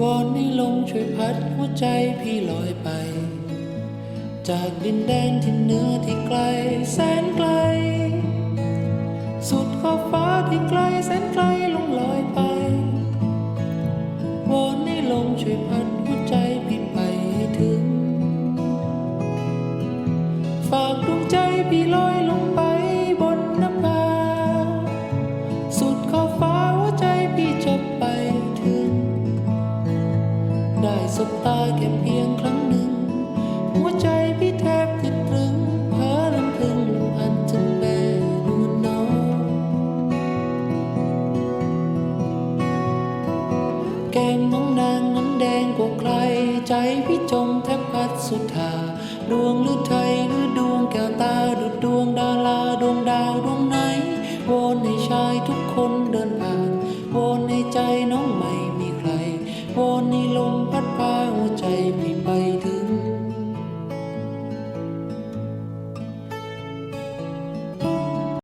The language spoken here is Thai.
วอนให้ลมช่วยพัดหัวใจพี่ลอยไป จากดินแดนที่เหนือที่ไกลแสนไกล สุดขอบฟ้าที่ไกลแสนไกล สบตาแค่เพียงครั้งหนึ่ง หัวใจพี่แทบติดตรึงเพ้อลำพึงลำพันถึงแม่นวลน้องแก้มน้องนางนั้นแดงกว่าใคร ใจพี่จมแทบพัดสุดทาดวงหรือไทยหรือดวงแก้วตาดุดดวงดาราดวงดาวดวงไหนวนให้ชายทุกคนเดินผ่านวนให้ใจน้องไม่ ลมพัดพาหัวใจพี่ไปถึง